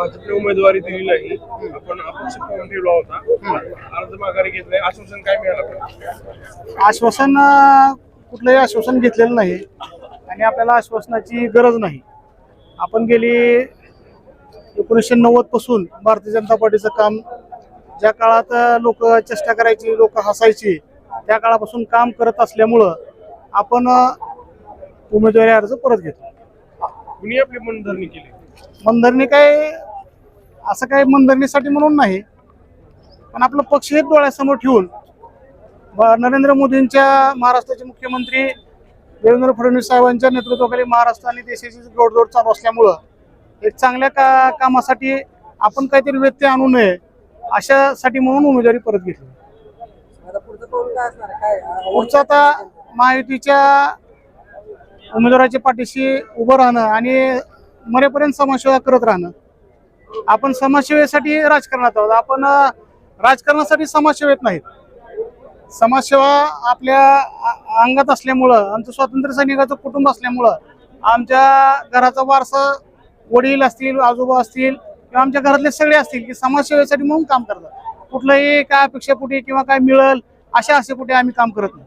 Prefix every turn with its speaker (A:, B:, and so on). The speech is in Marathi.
A: भाजपने उमेदवारी दिली नाही आपण अपक्ष पाहून ठेवला होता. अर्ज माघारी घेतलाय आश्वासन काय मिळालं?
B: आश्वासन कुठलंही आश्वासन घेतलेलं नाही. आणि आपल्याला आश्वासनाची गरज नाही. आपण गेली एकोणीसशे नव्वदपासून भारतीय जनता पार्टीचं काम ज्या काळात लोक चेष्टा करायची लोक हसायची त्या काळापासून काम करत असल्यामुळं आपण उमेदवारी अर्ज परत घेतो
A: कुणी आपली मनधरणी केली?
B: मनधरणी काय असं काय मनधरणीसाठी म्हणून नाही. पण आपलं पक्ष एक डोळ्यासमोर ठेवून नरेंद्र मोदींच्या महाराष्ट्राचे मुख्यमंत्री देवेंद्र फडणवीस साहेबांच्या नेतृत्वाखाली महाराष्ट्र आणि देशाची जोडजोड चालू असल्यामुळं एक चांगल्या का कामासाठी आपण काहीतरी व्यत्यय आणू नये अशासाठी म्हणून उमेदवारी परत घेतली.
C: पुढचं
B: आता महायुतीच्या उमेदवाराच्या पाठीशी उभं राहणं आणि मरेपर्यंत समाजसेवा करत राहणं. आपण समाजसेवेसाठी राजकारणात आहोत. आपण राजकारणासाठी समाजसेवेत नाहीत. समाजसेवा आपल्या अंगात असल्यामुळं आमचं स्वातंत्र्य सैनिकाचं कुटुंब असल्यामुळं आमच्या घराचा वारसा वडील असतील आजोबा असतील किंवा आमच्या घरातले सगळे असतील की समाजसेवेसाठी म्हणून काम करतात. कुठलंही काय अपेक्षापोटी किंवा काय मिळेल अशा आशेपोटी आम्ही काम करत नाही.